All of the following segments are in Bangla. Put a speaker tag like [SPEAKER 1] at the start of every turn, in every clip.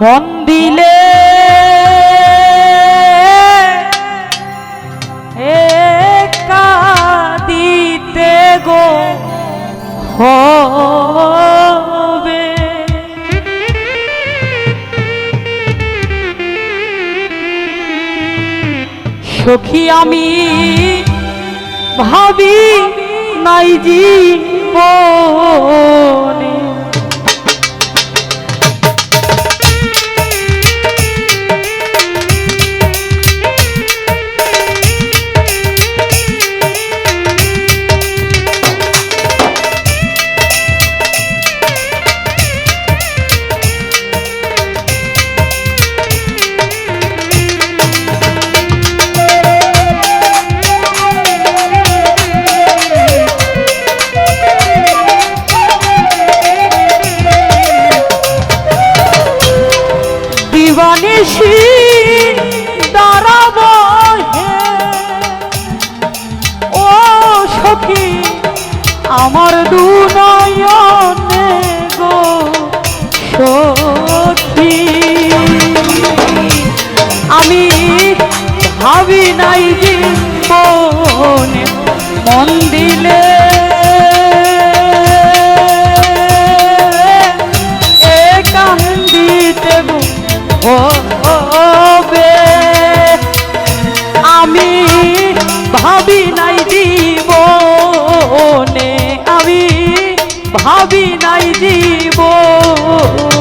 [SPEAKER 1] মন দিলে দিতে গো হবে। সখী আমি ভাবি নাই জীবনে দিবানিসি দাঁড়াব ও সখী আমার দু নয়নে গো আমি ভাবি নাই জীবনে মন দিলে আমি ভাবি নাই জীবনে আমি ভাবি নাই জীবন।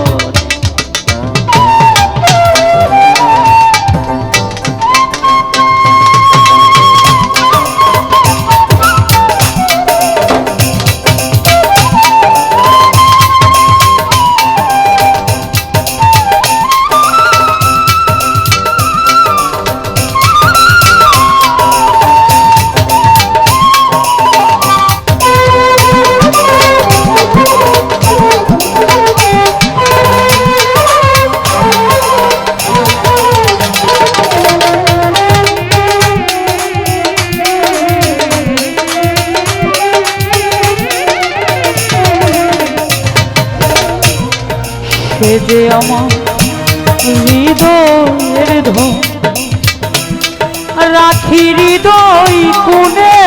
[SPEAKER 1] যে আমার হৃদয়ের ধন। রাখি হৃদয় কোণে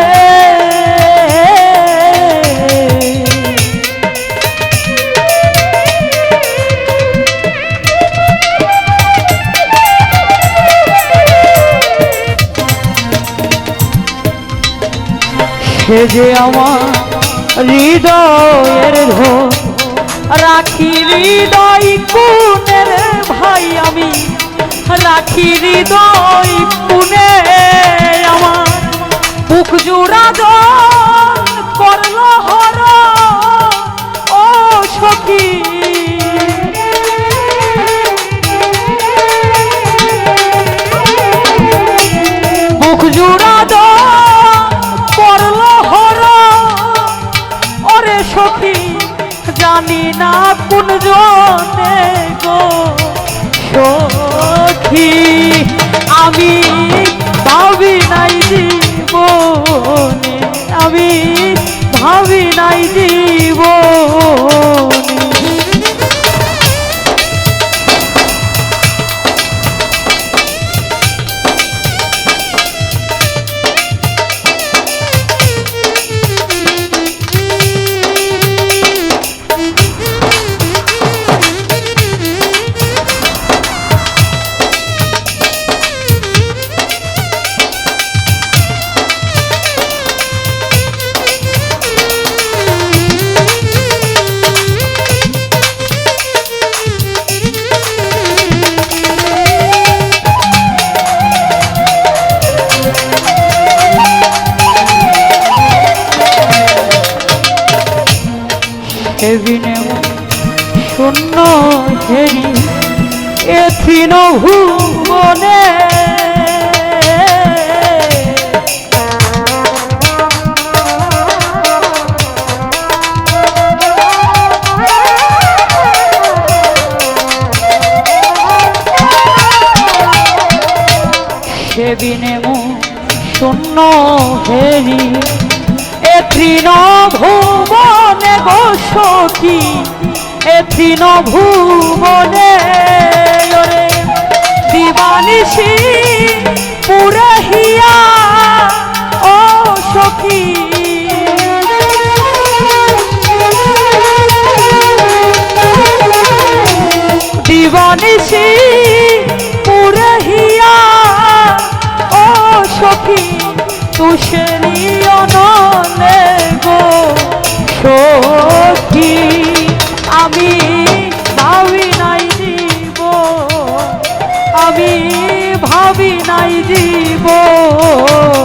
[SPEAKER 1] সে যে আমার হৃদয়ের ধন। রাখি হৃদয় কোণের ভাই আমি। রাখি হৃদয় কোণে আমার বুক জোড়া দন করল হর। ও সখী। জানি না কোন জনে গো। সখী আমি ভাবি নাই জীবনে আমি ভাবি নাই জীবনে কেবিনে শূন্য হেরি এথিন ভুবনে। সেদিনে মু শূন্য হেরি তৃণ ভুবনে সখী এ তৃণ ভুবনে দিবানিসি পুরহিয়া ও সখী। দিবানিসি পুরহিয়া ও সখী, তুষেরি জীবন।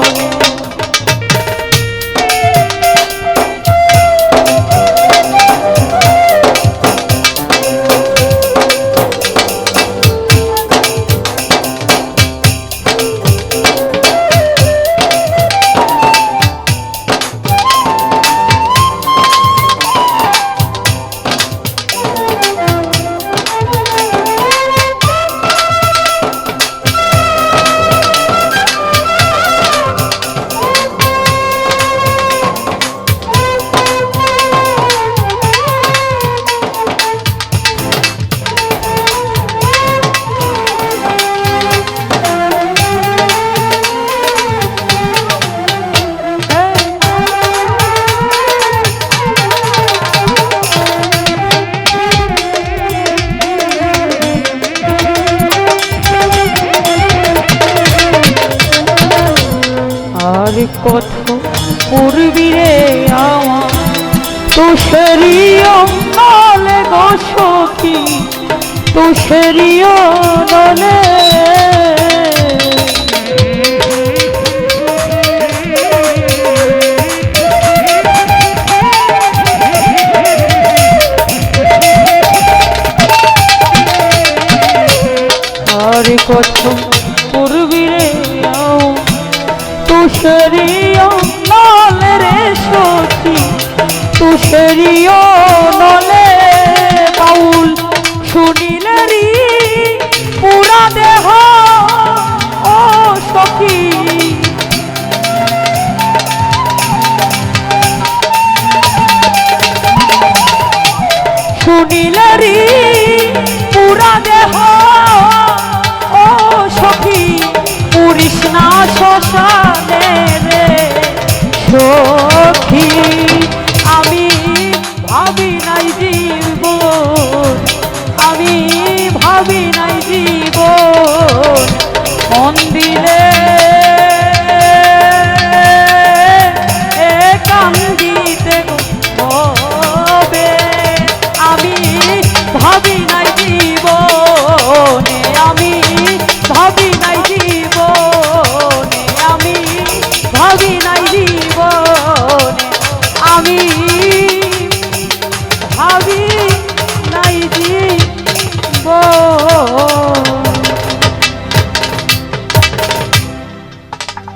[SPEAKER 1] কত পূর্বীরে আমার? তুষেরি অঙ্গলে বসকি তুষেরি অনলে আর কত পূর্বীরে তুষরিও নল রে সখী তুষরিও নলে বাউল শুনিলেরি পুরা দেহ আমি